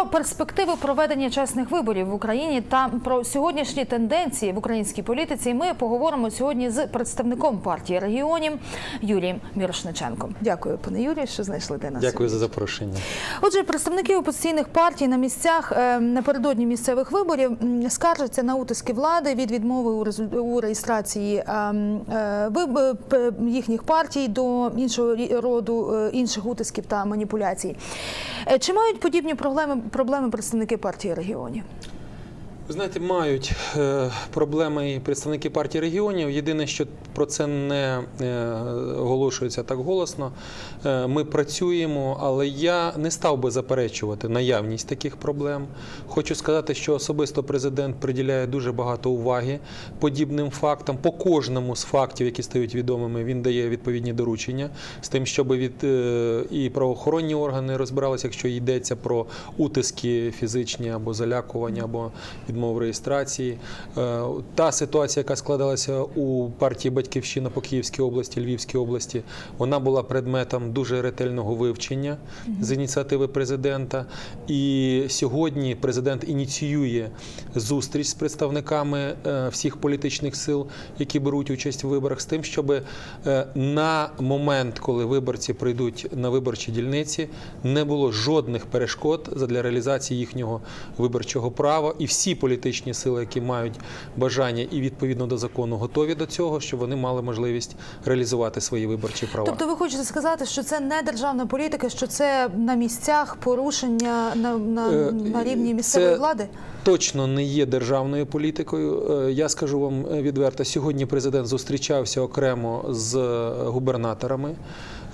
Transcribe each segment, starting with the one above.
Про перспективи проведення чесних виборів в Україні та про сьогоднішні тенденції в українській політиці ми поговоримо сьогодні з представником партії регіонів Юрієм Мірошниченком. Дякую, пане Юрію, що знайшли де нас. Дякую за запрошення. Отже, представники опозиційних партій на місцях е, напередодні місцевих виборів скаржаться на утиски влади від відмови у, реєстрації е, м, е, виб- їхніх партій до іншого роду е, інших утисків та маніпуляцій. Е, Чи мають подібні проблеми, проблеми представники партії регіонів? Ви знаєте, мають е, проблеми і представники партії регіонів. Єдине, що про це не е, оголошується так голосно. Е, Ми працюємо, але я не став би заперечувати наявність таких проблем. Хочу сказати, що особисто президент приділяє дуже багато уваги подібним фактам. По кожному з фактів, які стають відомими, він дає відповідні доручення з тим, щоб від і правоохоронні органи розбиралися, якщо йдеться про утиски фізичні або залякування, або відмов реєстрації. Е, Та ситуація, яка складалася у партії Батьківщина по Київській області, Львівській області, вона була предметом дуже ретельного вивчення з ініціативи президента. І сьогодні президент ініціює зустріч з представниками е, всіх політичних сил, які беруть участь у виборах, з тим, щоб е, на момент, коли виборці прийдуть на виборчі дільниці, не було жодних перешкод для реалізації їхнього виборчого права, і всі політичні сили, які мають бажання і відповідно до закону готові до цього, щоб вони мали можливість реалізувати свої виборчі права. Тобто, ви хочете сказати, що це не державна політика, що це на місцях порушення на, на, Е, на рівні місцевої це- влади? точно не є державною політикою. Е, Я скажу вам е, відверто, сьогодні президент зустрічався окремо з е, губернаторами.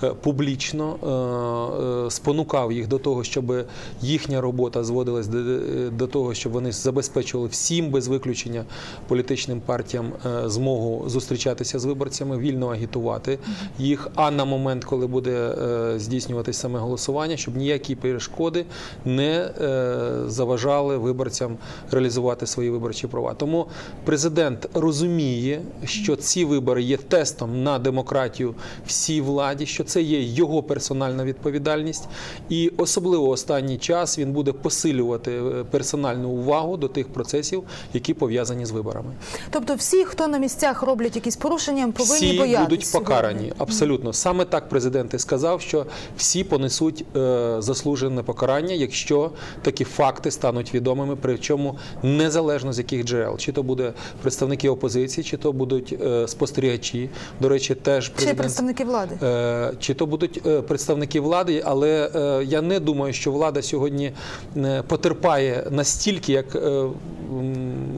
Е, Публічно е, е, спонукав їх до того, щоб їхня робота зводилась до, того, щоб вони забезпечували всім без виключення політичним партіям змогу зустрічатися з виборцями, вільно агітувати їх. А на момент, коли буде здійснюватись саме голосування, щоб ніякі перешкоди не заважали виборцям реалізувати свої виборчі права. Тому президент розуміє, що ці вибори є тестом на демократію всій владі, що це є його персональна відповідальність, і особливо останній час він буде посилювати е, персональну увагу до тих процесів, які пов'язані з виборами. Тобто, всі, хто на місцях роблять якісь порушення, повинні всі боятися. будуть покарані. Абсолютно саме так президент і сказав, що всі понесуть е, заслужене покарання, якщо такі факти стануть відомими, причому незалежно з яких джерел, чи то буде представники опозиції, чи то будуть е, спостерігачі. До речі, теж Чи представники влади? Чи то будуть е, представники влади, але е, я не думаю, що влада сьогодні е, потерпає настільки, як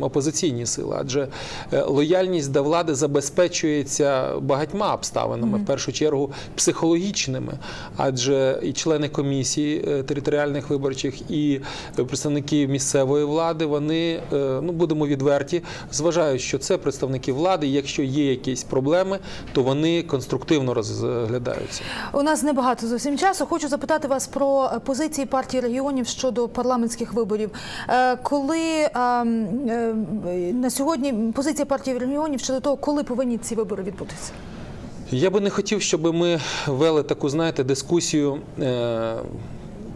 опозиційні сили, адже е, лояльність до влади забезпечується багатьма обставинами, в першу чергу психологічними, адже і члени комісії е, територіальних виборчих, і представники місцевої влади, вони е, ну будемо відверті, зважають, що це представники влади. і Якщо є якісь проблеми, то вони конструктивно розглядаються. У нас небагато зовсім часу. Хочу запитати вас про е, позиції партії регіонів щодо парламентських виборів. Е, Коли е, е, на сьогодні позиція партії регіонів щодо того, коли повинні ці вибори відбутися? Я би не хотів, щоб ми вели таку, знаєте, дискусію. Е-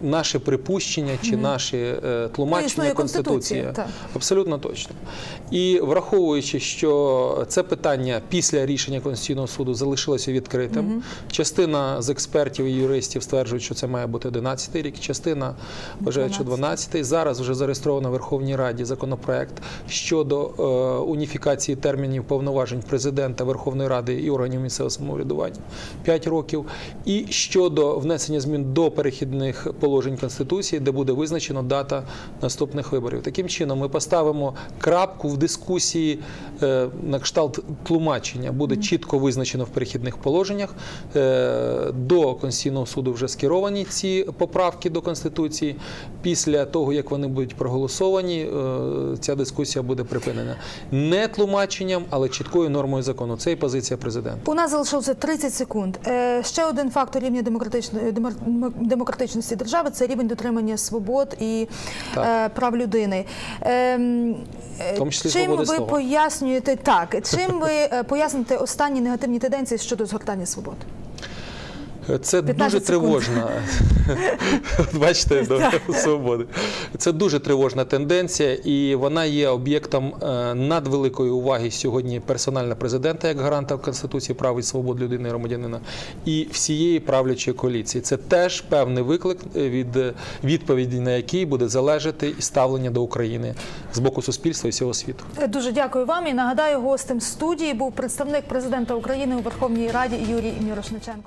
Наше припущення чи наші е, Ну, тлумачення конституції так. абсолютно точно. І враховуючи, що це питання після рішення Конституційного суду залишилося відкритим. Частина з експертів і юристів стверджують, що це має бути 11-й рік, частина вважає, що 12-й. Зараз вже зареєстровано в Верховній Раді законопроект щодо е, уніфікації термінів повноважень президента Верховної Ради і органів місцевого самоврядування 5 років, і щодо внесення змін до перехідних положень Конституції, де буде визначено дата наступних виборів. Таким чином, ми поставимо крапку в дискусії е, на кшталт тлумачення. Буде чітко визначено в перехідних положеннях. Е, До Конституційного суду вже скеровані ці поправки до Конституції. Після того, як вони будуть проголосовані, е, ця дискусія буде припинена. Не тлумаченням, але чіткою нормою закону. Це і позиція президента. У нас залишилося 30 секунд. Ще один фактор рівня демократичної демократичності держави це рівень дотримання свобод і е, прав людини. Е, чим ви слова. пояснюєте так? Чим ви е, поясните останні негативні тенденції щодо згортання свобод? Це дуже тривожна. Бачите, до свободи. Це дуже тривожна тенденція, і вона є об'єктом е, надвеликої уваги сьогодні персонально президента як гаранта Конституції прав і свобод людини і громадянина і всієї правлячої коаліції. Це теж певний виклик, е, від е, відповіді на який буде залежати і ставлення до України з боку суспільства і всього світу. Дуже дякую вам і нагадаю, гостем студії був представник президента України у Верховній Раді Юрій Мірошниченко.